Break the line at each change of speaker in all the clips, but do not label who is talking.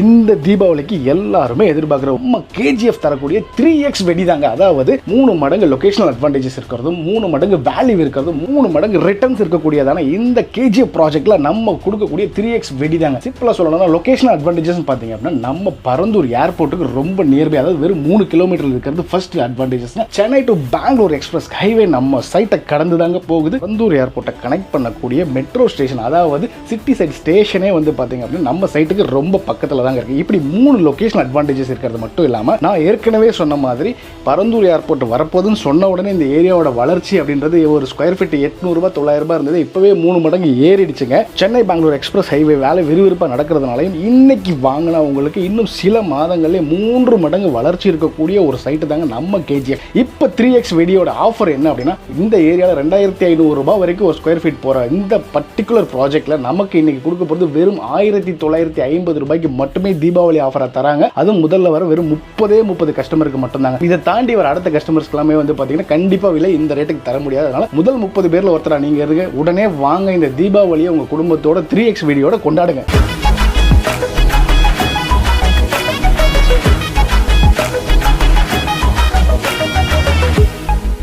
இந்த தீபாவளிக்கு எல்லாருமே எதிர்பார்க்குற உண்மை கேஜிஎஃப் தரக்கூடிய த்ரீ எக்ஸ் வெடி தாங்க. அதாவது மூணு மடங்கு லொகேஷனல் அட்வான்டேஜஸ் இருக்கிறதும் மூணு மடங்கு வேல்யூ இருக்கிறதும் மூணு மடங்கு ரிட்டர்ன்ஸ் இருக்கக்கூடியதான இந்த கேஜிஎஃப் ப்ராஜெக்ட்டில் நம்ம கொடுக்கக்கூடிய த்ரீ எக்ஸ் வெடி தாங்க. சிம்பிளாக சொல்லணும்னா லொக்கேஷனல் அட்வான்டேஜஸ் பார்த்தீங்க அப்படின்னா நம்ம பரந்தூர் ஏர்போர்ட்டுக்கு ரொம்ப நியர்பை அதாவது வெறும் மூணு கிலோமீட்டர் இருக்கிறது first advantages Chennai to Bangalore express highway நம்ம சைட்டை கடந்து தாங்க போகுது. பரந்தூர் ஏர்போர்ட்டை கனெக்ட் பண்ணக்கூடிய மெட்ரோ ஸ்டேஷன் அதாவது சிட்டி சைட் ஸ்டேஷனே வந்து பார்த்தீங்க அப்படின்னா நம்ம சைட்டுக்கு ரொம்ப பக்கத்தில் தாங்க இருக்குது இப்படி மூணு லொகேஷன் அட்வான்டேஜஸ் இருக்கிறது மட்டும் இல்லாமல் நான் ஏற்கனவே சொன்ன மாதிரி பரந்தூர் ஏர்போர்ட் வரப்போதுன்னு சொன்ன உடனே இந்த ஏரியாவோட வளர்ச்சி அப்படின்றது ஒரு ஸ்கொயர் ஃபீட் எட்நூறுபா தொள்ளாயிரரூபா ரூபாய் இருந்தது. இப்போவே மூணு மடங்கு ஏறிடுச்சுங்க. சென்னை பெங்களூர் எக்ஸ்பிரஸ் ஹைவே வேலை விறுவிறுப்பாக நடக்கிறதுனாலையும் இன்னைக்கு வாங்கினா உங்களுக்கு இன்னும் சில மாதங்களே மூன்று மடங்கு வளர்ச்சி இருக்கக்கூடிய ஒரு சைட்டு தாங்க நம்ம கேஜிஎஃப் இப்போ த்ரீ எக்ஸ் வெடியோட ஆஃபர் என்ன அப்படின்னா இந்த ஏரியாவில் ரெண்டாயிரத்தி ஐநூறுரூபா வரைக்கும் ஒரு ஸ்கொயர் ஃபீட் போகிற இந்த பர்டிகுலர் ப்ராஜெக்ட்டில் நமக்கு இன்னைக்கு கொடுக்க போகிறது வெறும் ஆயிரத்தி தொள்ளாயிரத்தி ஐம்பது ரூபாய்க்கு மட்டும். தீபாவளி ஆஃபரை தராங்க. அதுவும் முதல்ல வர வெறும் முப்பதே முப்பது கஸ்டமருக்கு மட்டும்தாங்க. இதை தாண்டி வர அடுத்த கஸ்டமர்ஸ் எல்லாமே வந்து பார்த்தீங்கன்னா கண்டிப்பாக விலை இந்த ரேட்டுக்கு தர முடியாது. அதனால முதல் முப்பது பேரில் ஒருத்தரா நீங்கள் இருக்க உடனே வாங்க இந்த தீபாவளியை உங்கள் குடும்பத்தோட த்ரீ எக்ஸ் வீடியோட கொண்டாடுங்க.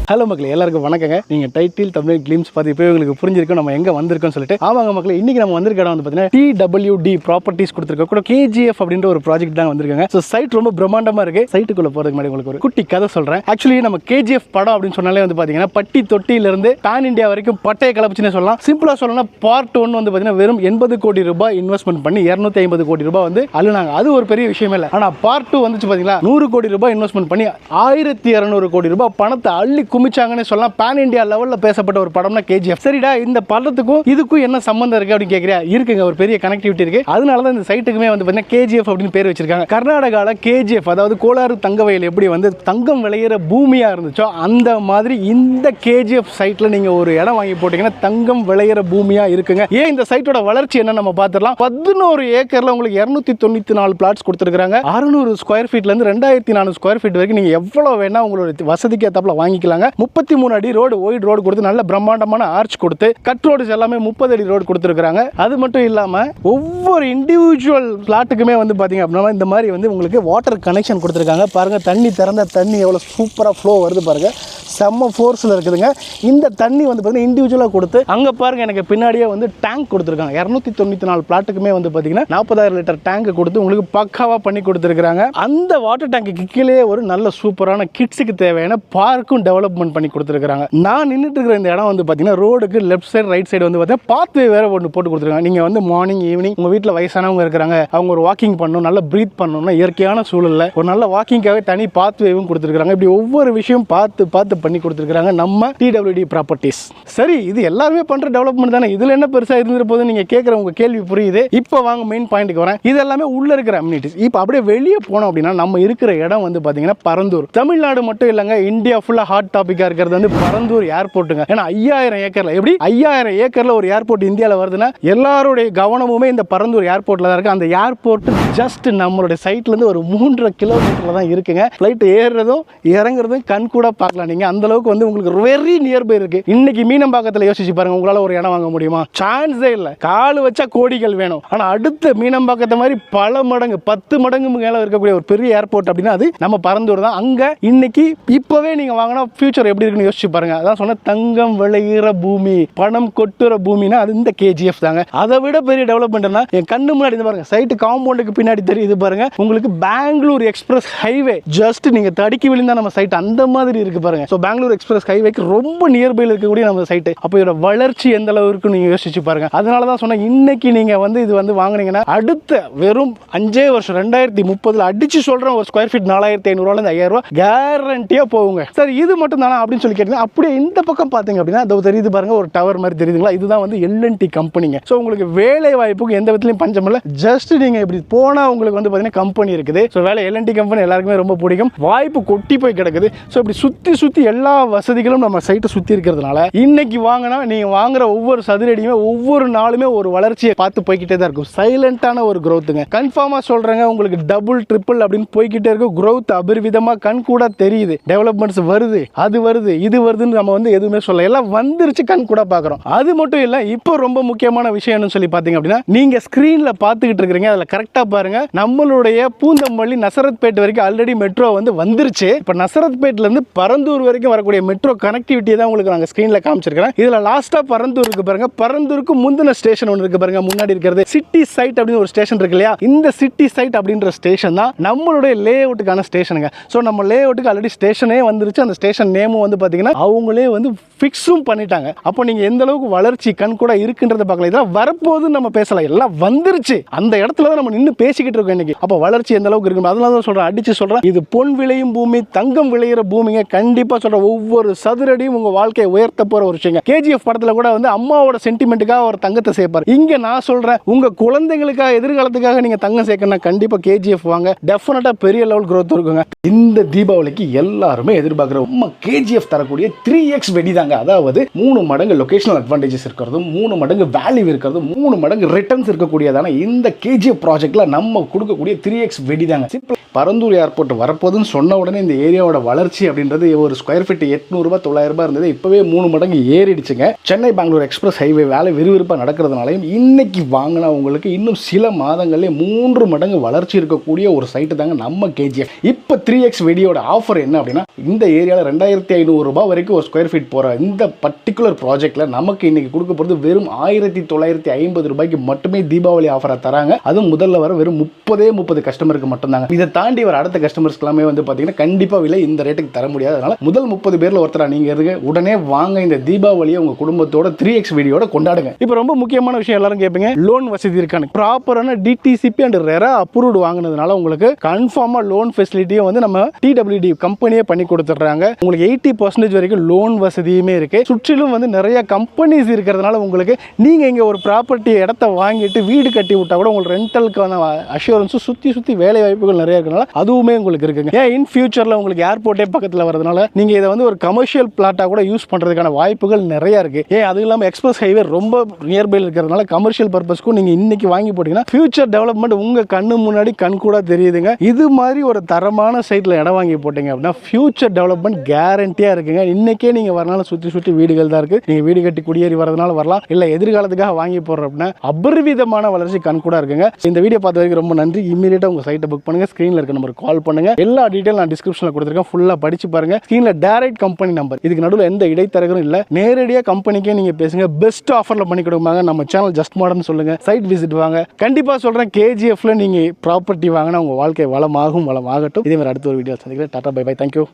ஹலோ மக்கள் எல்லாருக்கும் வணக்கங்க. நீங்க டைட்டில் தமிழ் கிளிம்ஸ் பார்த்து இப்போ உங்களுக்கு புரிஞ்சிருக்கும் நம்ம எங்க வந்திருக்கோம்னு சொல்லிட்டு. ஆமாங்க மக்கள் இன்னைக்கு நம்ம வந்திருக்க இடம் வந்து பார்த்தீங்கன்னா டிடபிள்யூடி ப்ராப்பர்ட்டிஸ் கொடுத்துருக்க கூட கேஜிஎஃப் அப்படின்ற ஒரு ப்ராஜெக்ட் தான் வந்திருக்காங்க. ஸோ சைட் ரொம்ப பிரம்மாண்டமா இருக்கு. சைட்டுக்குள்ள போறதுக்கு முன்னாடி உங்களுக்கு ஒரு குட்டி கதை சொல்றேன். ஆக்சுவலி நம்ம கேஜிஎஃப் படம் அப்படின்னு சொன்னாலே வந்து பாத்தீங்கன்னா பட்டி தொட்டியில இருந்து பேன் இந்தியா வரைக்கும் பட்டையை கலப்புச்சுன்னு சொல்லலாம். சிம்பிளா சொல்லணும்னா பார்ட் ஒன் வந்து பாத்தீங்கன்னா வெறும் எண்பது கோடி ரூபாய் இன்வெஸ்ட்மெண்ட் பண்ணி இருநூத்தி ஐம்பது கோடி ரூபாய் வந்து அழுனாங்க அது ஒரு பெரிய விஷயமே இல்லை. ஆனா பார்ட் டூ வந்துச்சு பார்த்தீங்களா நூறு கோடி ரூபாய் இன்வெஸ்ட்மெண்ட் பண்ணி ஆயிரத்தி இரநூறு கோடி ரூபாய் பணத்தை அள்ளி குமிச்சாங்கன்னு சொல்லலாம். பேன் இந்தியா லெவலில் பேசப்பட்ட ஒரு படம்னா கேஜிஎஃப் சரிடா இந்த படத்துக்கும் இதுக்கும் என்ன சம்பந்தம் இருக்கு அப்படின்னு கேட்குறியா இருக்குங்க ஒரு பெரிய கனெக்டிவிட்டி இருக்கு. அதனால தான் இந்த சைட்டுக்குமே வந்து பார்த்தீங்கன்னா கேஜிஎஃப் அப்படின்னு பேர் வச்சிருக்காங்க. கர்நாடகாவில் கேஜிஎஃப் அதாவது கோளாறு தங்க வயல் எப்படி வந்து தங்கம் விளையிற பூமியாக இருந்துச்சோ அந்த மாதிரி இந்த கேஜிஎஃப் சைட்ல நீங்க ஒரு இடம் வாங்கி போட்டீங்கன்னா தங்கம் விளையிற பூமியாக இருக்குங்க. ஏன் இந்த சைட்டோட வளர்ச்சி என்ன நம்ம பார்த்துடலாம் பதினோரு ஏக்கரில் உங்களுக்கு இரநூத்தி தொண்ணூத்தி நாலு பிளாட்ஸ் கொடுத்துருக்காங்க அறுநூறு ஸ்கொயர் ஃபீட்ல இருந்து ரெண்டாயிரத்தி நானூறு ஸ்கொயர் ஃபீட் வரைக்கும் நீங்கள் எவ்வளோ வேணால் உங்களோட வசதிக்கு ஏத்தாப்புல வாங்கிக்கலாங்க. முப்பத்தி மூணு அடி ரோடு ஒயிட் ரோடு கொடுத்து நல்ல பிரம்மாண்டமான ஆர்ச் கொடுத்து கட் ரோடு எல்லாமே முப்பது அடி ரோடு கொடுத்துருக்காங்க அது மட்டும் இல்லாம ஒவ்வொரு இண்டிவிஜுவல் பிளாட்டுக்குமே வந்து பாத்தீங்க அப்படின்னா இந்த மாதிரி வந்து உங்களுக்கு வாட்டர் கனெக்ஷன் கொடுத்துருக்காங்க. பாருங்க தண்ணி திறந்த தண்ணி எவ்வளவு சூப்பரா ஃப்ளோ வருது பாருங்க. செம்ம ஃபோர்ஸில் இருக்குதுங்க. இந்த தண்ணி வந்து பார்த்தீங்கன்னா இண்டிவிஜுவலாக கொடுத்து அங்கே பாருங்க எனக்கு பின்னாடியே வந்து டேங்க் கொடுத்துருக்காங்க. இரநூத்தி தொண்ணூற்றி நாலு பிளாட்டுக்குமே வந்து பார்த்தீங்கன்னா நாற்பதாயிரம் லிட்டர் டேங்க் கொடுத்து உங்களுக்கு பக்காவாக பண்ணி கொடுத்துருக்காங்க அந்த வாட்டர் டேங்க்கு கீழே ஒரு நல்ல சூப்பரான கிட்ஸுக்கு தேவையான பார்க்கும் டெவலப்மெண்ட் பண்ணி கொடுத்துருக்காங்க நான் நின்றுட்டு இருக்கிற இந்த இடம் வந்து பார்த்தீங்கன்னா ரோடுக்கு லெஃப்ட் சைடு ரைட் சைடு வந்து பார்த்தீங்கன்னா பாத்வே வேறு ஒன்று போட்டு கொடுத்துருக்காங்க. நீங்கள் வந்து மார்னிங் ஈவினிங் உங்கள் வீட்டில் வயசானவங்க இருக்கிறாங்க. அவங்க ஒரு வாக்கிங் பண்ணணும் நல்லா ப்ரீத் பண்ணணும்னா இயற்கையான சூழலில் ஒரு நல்ல வாக்கிங்காகவே தனி பாத்வேவும் கொடுத்துருக்காங்க இப்படி ஒவ்வொரு விஷயம் பார்த்து பார்த்து பண்ணி கொடுத்துருக்காங்க நம்ம டிடபிள்யூடி ப்ராப்பர்ட்டிஸ் சரி இது எல்லாருமே பண்ணுற டெவலப்மெண்ட் தானே? இதில் என்ன பெருசாக இருந்துட்டு போது நீங்கள் கேட்குற உங்கள் கேள்வி புரியுது. இப்போ வாங்க மெயின் பாயிண்ட்டுக்கு வரேன். இது எல்லாமே உள்ள இருக்கிற அம்யூனிட்டிஸ் இப்போ அப்படியே வெளியே போனோம் அப்படின்னா நம்ம இருக்கிற இடம் வந்து பார்த்தீங்கன்னா பரந்தூர். தமிழ்நாடு மட்டும் இல்லைங்க இந்தியா ஃபுல்லாக ஹாட் டாப்பிக்காக இருக்கிறது வந்து பரந்தூர் ஏர்போர்ட்டுங்க ஏன்னா ஐயாயிரம் ஏக்கரில் எப்படி? ஐயாயிரம் ஏக்கரில் ஒரு ஏர்போர்ட் இந்தியாவில் வருதுன்னா எல்லாருடைய கவனமுமே இந்த பரந்தூர் ஏர்போர்ட்டில் தான் இருக்குது அந்த ஏர்போர்ட் ஜஸ்ட் நம்மளுடைய சைட்லேருந்து ஒரு மூன்றரை கிலோமீட்டரில் தான் இருக்குங்க. ஃப்ளைட் ஏறுறதும் இறங்குறதும் கண் கூட பார்க்கலாம் நீங்கள் அந்த அளவுக்கு வந்து உங்களுக்கு வெரி நியர்பை இருக்கு. இன்னைக்கு மீனம்பாக்கத்தில் யோசிச்சு பாருங்க உங்களால் ஒரு இடம் வாங்க முடியுமா? சான்ஸே இல்லை. கால் வச்சா கோடிகள் வேணும். ஆனால் அடுத்த மீனம்பாக்கத்தை மாதிரி பல மடங்கு பத்து மடங்கு மேலே இருக்கக்கூடிய ஒரு பெரிய ஏர்போர்ட் அப்படின்னா அது நம்ம பறந்தூர் தான். அங்கே இன்னைக்கு இப்போவே நீங்கள் வாங்கினா ஃபியூச்சர் எப்படி இருக்குன்னு யோசிச்சு பாருங்க. அதான் சொன்ன தங்கம் விளையிற பூமி பணம் கொட்டுற பூமினா அது இந்த கேஜிஎஃப் தாங்க. அதை விட பெரிய டெவலப்மெண்ட்னா என் கண்ணு முன்னாடி இது பாருங்க சைட்டு காம்பவுண்டுக்கு பின்னாடி தெரியுது பாருங்க. உங்களுக்கு பெங்களூர் எக்ஸ்பிரஸ் ஹைவே ஜஸ்ட் நீங்க தடுக்கி விழுந்தா நம்ம சைட் அந்த மாதிரி இருக்கு பாருங்க. ஸோ பெங்களூர் எக்ஸ்பிரஸ் ஹைவேக்கு ரொம்ப நியர்பையில் இருக்கக்கூடிய நம்ம சைட்டு அப்போ இதோட வளர்ச்சி எந்த அளவுக்கு நீங்கள் யோசிச்சு பாருங்க. அதனால தான் சொன்னேன் இன்னைக்கு நீங்கள் வந்து இது வந்து வாங்குனீங்கன்னா அடுத்த வெறும் அஞ்சே வருஷம் ரெண்டாயிரத்தி முப்பதுல அடிச்சு சொல்கிறேன் ஒரு ஸ்கொயர் ஃபீட் நாலாயிரத்தி ஐநூறுவாலேருந்து ஐயாயிரம் ரூபாய் கேரண்டியாக போகுங்க. சார் இது மட்டும் தானா அப்படின்னு சொல்லி கேட்டீங்கன்னா அப்படியே இந்த பக்கம் பார்த்தீங்க அப்படின்னா அதோ தெரியுது பாருங்க ஒரு டவர் மாதிரி தெரியுதுங்களா? இதுதான் வந்து எல்என்டி கம்பெனிங்க ஸோ உங்களுக்கு வேலை வாய்ப்புக்கு எந்த விதத்துலையும் பஞ்சம் இல்லை. ஜஸ்ட் நீங்கள் இப்படி போனால் உங்களுக்கு வந்து பார்த்தீங்கன்னா கம்பெனி இருக்குது. ஸோ வேலை எல்என்டி கம்பெனி எல்லாருக்குமே ரொம்ப பிடிக்கும். வாய்ப்பு கொட்டி போய் கிடக்குது. ஸோ இப்படி சுற்றி சுற்றி எல்லா வசதிகளும் நம்ம சைட்டை சுற்றி இருக்கிறதுனால இன்னைக்கு வாங்கினா நீங்கள் வாங்குற ஒவ்வொரு சதுரடியுமே ஒவ்வொரு நாளுமே ஒரு வளர்ச்சியை பார்த்து போய்கிட்டே தான் இருக்கும். சைலண்டான ஒரு க்ரோத்துங்க கன்ஃபார்மாக சொல்கிறேங்க உங்களுக்கு டபுள் ட்ரிபிள் அப்படின்னு போய்கிட்டே இருக்கும் க்ரோத் அபரிவிதமாக கண் கூட தெரியுது. டெவலப்மெண்ட்ஸ் வருது அது வருது இது வருதுன்னு நம்ம வந்து எதுவுமே சொல்ல எல்லாம் வந்துருச்சு கண் கூட பார்க்குறோம். அது மட்டும் இல்லை இப்போ ரொம்ப முக்கியமான விஷயம் என்னன்னு சொல்லி பார்த்தீங்க அப்படின்னா நீங்கள் ஸ்க்ரீனில் பார்த்துக்கிட்டு இருக்கிறீங்க. அதில் கரெக்டாக பாருங்கள் நம்மளுடைய பூந்தம்பள்ளி நசரத்பேட் வரைக்கும் ஆல்ரெடி மெட்ரோ வந்து வந்துருச்சு. இப்போ நசரத்பேட்லேருந்து பரந்தூர் வரைக்கும் வரக்கூடிய மெட்ரோ கனெக்டிவிட்டி தான் உங்களுக்கு நாங்கள் ஸ்க்ரீனில் காமிச்சிருக்கிறேன். இதில் லாஸ்ட்டாக பரந்தூர் இருக்கு பாருங்க. பரந்தூருக்கு முந்தின ஸ்டேஷன் ஒன்று இருக்கு பாருங்க. முன்னாடி இருக்கிறது சிட்டி சைட் அப்படின்னு ஒரு ஸ்டேஷன் இருக்கு இல்லையா? இந்த சிட்டி சைட் அப்படின்ற ஸ்டேஷன் தான் நம்மளுடைய லே அவுட்டுக்கான ஸ்டேஷனுங்க ஸோ நம்ம லே அவுட்டுக்கு ஆல்ரெடி ஸ்டேஷனே வந்துருச்சு. அந்த ஸ்டேஷன் நேமும் வந்து பார்த்தீங்கன்னா அவங்களே வந்து ஃபிக்ஸும் பண்ணிட்டாங்க. அப்போ நீங்கள் எந்த அளவுக்கு வளர்ச்சி கண் கூட இருக்குன்றத பார்க்கல. இதெல்லாம் வரப்போது நம்ம பேசலாம். எல்லாம் வந்துருச்சு. அந்த இடத்துல தான் நம்ம நின்று பேசிக்கிட்டு இருக்கோம் இன்னைக்கு. அப்போ வளர்ச்சி எந்த அளவுக்கு இருக்கும் அதனால தான் சொல்கிறேன் அடிச்சு சொல்கிறேன் இது பொன் விளையும் பூமி தங்கம் விளையிற பூமிங்க. கண்டிப்பாக சொல்கிற ஒவ்வொரு சதுரடியும் உங்கள் வாழ்க்கையை உயர்த்த போகிற ஒரு விஷயங்க. கேஜிஎஃப் படத்தில் கூட வந்து அம்மாவோட சென்டிமெண்ட்டுக்காக ஒரு தங்கத்தை சேர்ப்பார். இங்கே நான் சொல்கிறேன் உங்கள் குழந்தைங்களுக்காக எதிர்காலத்துக்காக நீங்கள் தங்கம் சேர்க்கணும்னா கண்டிப்பாக கேஜிஎஃப் வாங்க. டெஃபினட்டாக பெரிய லெவல் க்ரோத் இருக்குங்க. இந்த தீபாவளிக்கு எல்லாருமே எதிர்பார்க்குற உண்மை கேஜிஎஃப் தரக்கூடிய த்ரீ எக்ஸ் வெடி தாங்க அதாவது மூணு மடங்கு லொகேஷனல் அட்வான்டேஜஸ் இருக்கிறதும் மூணு மடங்கு வேல்யூ இருக்கிறதும் மூணு மடங்கு ரிட்டர்ன்ஸ் இருக்கக்கூடியதான இந்த கேஜிஎஃப் ப்ராஜெக்ட்ல நம்ம கொடுக்கக்கூடிய த்ரீ எக்ஸ் வெடி தாங்க சிம்பிள் பரந்தூர் ஏர்போர்ட் வரப்போதுன்னு சொன்ன உடனே இந்த ஏரியாவோட வளர்ச்சி அப்படின்றது ஒரு ஸ்கொயர் ஸ்கொயர் ஃபீட் எட்நூறுபா தொள்ளாயிரம் ரூபாய் இருந்தது. இப்போவே மூணு மடங்கு ஏறிடுச்சுங்க. சென்னை பெங்களூர் எக்ஸ்பிரஸ் ஹைவே வேலை விறுவிறுப்பாக நடக்கிறதுனாலையும் இன்னைக்கு வாங்கினா உங்களுக்கு இன்னும் சில மாதங்கள்லேயே மூன்று மடங்கு வளர்ச்சி இருக்கக்கூடிய ஒரு சைட்டு தாங்க நம்ம கேஜிஎஃப் இப்போ த்ரீ எக்ஸ் வெடியோட ஆஃபர் என்ன அப்படின்னா இந்த ஏரியாவில் ரெண்டாயிரத்தி ஐநூறு ரூபாய் வரைக்கும் ஒரு ஸ்கொயர் ஃபீட் போகிற இந்த பர்டிகுலர் ப்ராஜெக்ட்டில் நமக்கு இன்னைக்கு கொடுக்க போகிறது வெறும் ஆயிரத்தி தொள்ளாயிரத்தி ஐம்பது ரூபாய்க்கு மட்டுமே தீபாவளி ஆஃபராக தராங்க. அதுவும் முதல்ல வர வெறும் முப்பதே முப்பது கஸ்டமருக்கு மட்டும்தாங்க. இதை தாண்டி வர அடுத்த கஸ்டமர்ஸ் எல்லாமே வந்து பார்த்தீங்கன்னா கண்டிப்பாக விலை இந்த ரேட்டுக்கு தர முடியாது. அதனால் முதல் முப்பது பேரில் ஒருத்தரா நீங்கள் இருங்க. உடனே வாங்க இந்த தீபாவளியை உங்கள் குடும்பத்தோட த்ரீ எக்ஸ் வீடியோட கொண்டாடுங்க. இப்போ ரொம்ப முக்கியமான விஷயம் எல்லாரும் கேட்பீங்க லோன் வசதி இருக்கானு ப்ராப்பரான டிடிசிபி அண்ட் ரெரா அப்ரூவ்டு வாங்கினதுனால உங்களுக்கு கன்ஃபார்மாக லோன் ஃபெசிலிட்டியும் வந்து நம்ம டிடபிள்யூடி கம்பெனியே பண்ணி கொடுத்துட்றாங்க. உங்களுக்கு எயிட்டி பர்சன்டேஜ் வரைக்கும் லோன் வசதியுமே இருக்கு. சுற்றிலும் வந்து நிறைய கம்பெனிஸ் இருக்கிறதுனால உங்களுக்கு நீங்கள் இங்கே ஒரு ப்ராப்பர்ட்டி இடத்த வாங்கிட்டு வீடு கட்டி விட்டா கூட உங்களுக்கு ரெண்டலுக்கான அஷூரன்ஸும் சுற்றி சுற்றி வேலை வாய்ப்புகள் நிறைய இருக்கிறதுனால அதுவுமே உங்களுக்கு இருக்குங்க. ஏன் இன் ஃபியூச்சரில் உங்களுக்கு ஏர்போர்ட்டே பக்கத்தில் வரதுனால நீங்கள் இதை வந்து ஒரு கமர்ஷியல் பிளாட்டாக கூட யூஸ் பண்ணுறதுக்கான வாய்ப்புகள் நிறையா இருக்குது ஏன் அது இல்லாமல் எக்ஸ்பிரஸ் ஹைவே ரொம்ப நியர்பையில் இருக்கிறதுனால கமர்ஷியல் பர்பஸ்க்கும் நீங்கள் இன்றைக்கி வாங்கி போட்டிங்கன்னா ஃபியூச்சர் டெவலப்மெண்ட் உங்கள் கண்ணு முன்னாடி கண் கூட தெரியுதுங்க. இது மாதிரி ஒரு தரமான சைட்டில் இடம் வாங்கி போட்டிங்க அப்படின்னா ஃபியூச்சர் டெவலப்மெண்ட் கேரண்டியாக இருக்குங்க. இன்றைக்கே நீங்கள் வரனால சுற்றி சுற்றி வீடுகள் தான் இருக்குது நீங்கள் வீடு கட்டி குடியேறி வரதுனால வரலாம். இல்லை எதிர்காலத்துக்காக வாங்கி போடுற அப்படின்னா அபரிவிதமான வளர்ச்சி கண் கூட இருக்குங்க. இந்த வீடியோ பார்த்த வரைக்கும் ரொம்ப நன்றி. இமீடியட்டாக உங்கள் சைட்டை புக் பண்ணுங்கள் ஸ்க்ரீனில் இருக்க நம்பருக்கு கால் பண்ணுங்கள் எல்லா டீட்டெயில் நான் டிஸ்கிரிப்ஷனில் கொடுத்துருக்கேன். ஃபுல்லாக படிச்சு பாருங்க. ஸ்க்ரீனில் டேரக்ட் கம்பெனி நம்பர் இதுக்கு நடுவில் எந்த இடைத்தரகரும் இல்லை. நேரடியாக கம்பெனிக்கே நீங்கள் பேசுங்க. பெஸ்ட் ஆஃபரில் பண்ணி கொடுப்பாங்க. நம்ம சேனல் ஜஸ்ட் மாடர்ன் சொல்லுங்க. சைட் விசிட் வாங்க. கண்டிப்பாக சொல்கிறேன் கேஜிஎஃப்ல நீங்கள் ப்ராப்பர்ட்டி வாங்கினா உங்கள் வாழ்க்கை வளமாகும் வளமாகட்டும். இதே மாதிரி அடுத்த ஒரு வீடியோ சந்திக்கிறேன். Tata bye by thank you